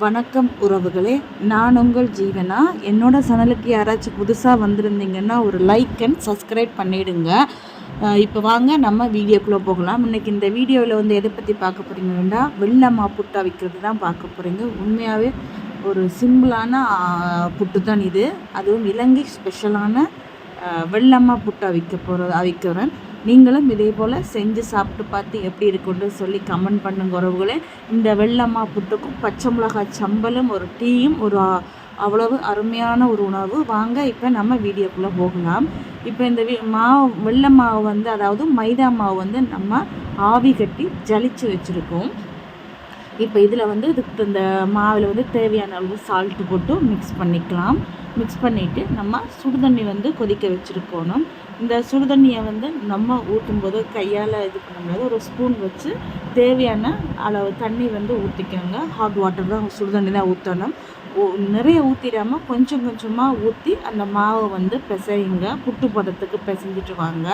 வணக்கம் உறவுகளே நான் உங்கள் ஜீவனா? என்னோட சேனலுக்கு யாராச்சும் புதுசாக வந்திருந்தீங்கன்னா ஒரு லைக் அண்ட் சப்ஸ்கிரைப் பண்ணிவிடுங்க இப்போ வாங்க நம்ம வீடியோக்குள்ளே போகலாம். இன்னைக்கு இந்த வீடியோவில் வந்து எதை பற்றி பார்க்க போகிறீங்கன்னா வெள்ளம்மா புட்டா விற்கிறது தான் பார்க்க போகிறீங்க உண்மையாகவே ஒரு சிம்பிளான புட்டு தான் இது. அதுவும் இலங்கை ஸ்பெஷலான வெள்ளம்மா புட்டா விற்க போகிற விற்கிறேன் நீங்களும் இதே போல் செஞ்சு சாப்பிட்டு பார்த்து எப்படி இருக்குன்னு சொல்லி கமெண்ட் பண்ணுங்க உறவுகளே. இந்த வெள்ளம்மா புட்டுக்கும் பச்சை மிளகாய் சம்பலும் ஒரு டீயும் ஒரு அவ்வளவு அருமையான ஒரு உணவு. வாங்க இப்போ நம்ம வீடியோக்குள்ளே போகலாம். இப்போ இந்த மாவு வெள்ளை மாவு வந்து அதாவது மைதா மாவு வந்து நம்ம ஆவி கட்டி ஜலிச்சு வச்சுருக்கோம். இப்போ இதில் வந்து இதுக்கு இந்த மாவில் வந்து தேவையான அளவு சால்ட்டு போட்டு மிக்ஸ் பண்ணிக்கலாம். மிக்ஸ் பண்ணிவிட்டு நம்ம சுடுதண்ணி வந்து கொதிக்க வச்சுருக்கணும். இந்த சுடுதண்ணியை வந்து நம்ம ஊற்றும்போது கையால் இது பண்ண முடியாது. ஒரு ஸ்பூன் வச்சு தேவையான அளவு தண்ணி வந்து ஊற்றிக்கோங்க ஹாட் வாட்டர் தான் சுடுதண்ணி தான் ஊற்றணும் நிறைய ஊற்றிடாமல் கொஞ்சம் கொஞ்சமாக ஊற்றி அந்த மாவை வந்து பிசையுங்க. புட்டு பதத்துக்கு பிசைஞ்சிட்டு வாங்க.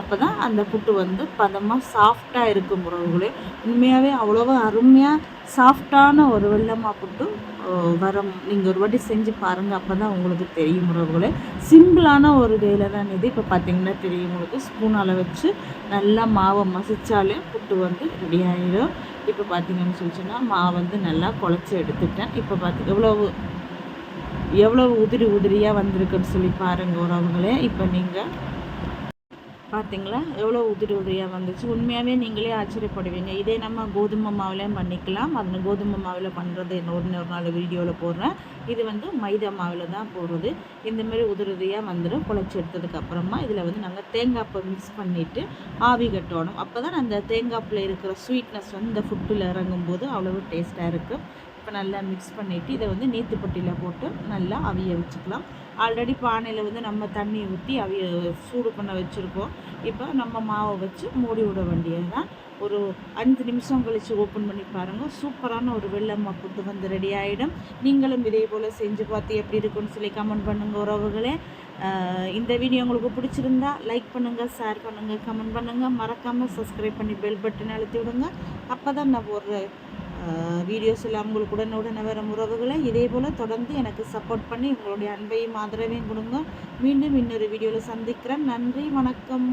அப்போ தான் அந்த புட்டு வந்து பதமாக சாஃப்டாக இருக்கும் உறவுகளே உண்மையாகவே அவ்வளோவா அருமையாக சாஃப்டான ஒரு வெள்ளமாக புட்டு வரம் வரும். நீங்கள் ஒரு வாட்டி செஞ்சு பாருங்கள் அப்போ தான் உங்களுக்கு தெரியும் உறவுகளே சிம்பிளான ஒரு வேலை தான் இது. இப்போ பார்த்தீங்கன்னா தெரியும் உங்களுக்கு. ஸ்பூனால் வச்சு நல்லா மாவை மசித்தாலே புட்டு வந்து ரெடி ஆகிடும் இப்போ பார்த்தீங்கன்னு சொல்லிச்சுன்னா மா வந்து நல்லா குழச்சி எடுத்துட்டேன். இப்போ பார்த்து எவ்வளவு எவ்வளவு உதிரி உதிரியாக வந்திருக்குன்னு சொல்லி பாருங்க உறவுகளே. இப்போ நீங்கள் பார்த்தீங்களா எவ்வளோ உதிரி உதிரியாக வந்துச்சு. உண்மையாகவே நீங்களே ஆச்சரியப்படுவீங்க. இதே நம்ம கோதுமை மாவுலேயும் பண்ணிக்கலாம். அது கோதுமை மாவில் பண்ணுறது இன்னொரு ஒரு நாள் வீடியோவில் போடுறேன். இது வந்து மைதா மாவில் தான் போடுறது. இந்தமாரி உதிரி உதிரியாக வந்துடும் குழச்சி எடுத்ததுக்கப்புறமா இதில் வந்து நாங்கள் தேங்காய் பூ மிக்ஸ் பண்ணிவிட்டு ஆவி கட்டணும். அப்போ தான் அந்த தேங்காய்ப்பில் இருக்கிற ஸ்வீட்னஸ் வந்து இந்த ஃபுட்டில் இறங்கும்போது அவ்வளவு டேஸ்ட்டாக இருக்கும். இப்போ நல்லா மிக்ஸ் பண்ணிவிட்டு இதை வந்து நீத்து பொட்டியில் போட்டு நல்லா அவிய வச்சுக்கலாம். ஆல்ரெடி பானையில் வந்து நம்ம தண்ணி ஊற்றி அவிய சூடு பண்ண வச்சுருக்கோம். இப்போ நம்ம மாவை வச்சு மூடி விட வேண்டியது தான் ஒரு அஞ்சு நிமிஷம் கழித்து ஓப்பன் பண்ணி பாருங்கள் சூப்பரான ஒரு வெள்ளம்மா புட்டு வந்து ரெடி ஆகிடும் நீங்களும் இதே போல் செஞ்சு பார்த்து எப்படி இருக்குன்னு சொல்லி கமெண்ட் பண்ணுங்கள் உறவுகளே. இந்த வீடியோ உங்களுக்கு பிடிச்சிருந்தா லைக் பண்ணுங்கள் ஷேர் பண்ணுங்கள் கமெண்ட் பண்ணுங்கள் மறக்காமல் சப்ஸ்கிரைப் பண்ணி பெல் பட்டன் அழுத்தி விடுங்க. அப்போ தான் நான் ஒரு வீடியோஸ் எல்லாம் உங்களுக்கு உடனுடனே வரும் உறவுகளை இதே போல் தொடர்ந்து எனக்கு சப்போர்ட் பண்ணி உங்களுடைய அன்பையும் ஆதரவையும் கொடுங்க. மீண்டும் இன்னொரு வீடியோவில் சந்திக்கிறேன். நன்றி வணக்கம்.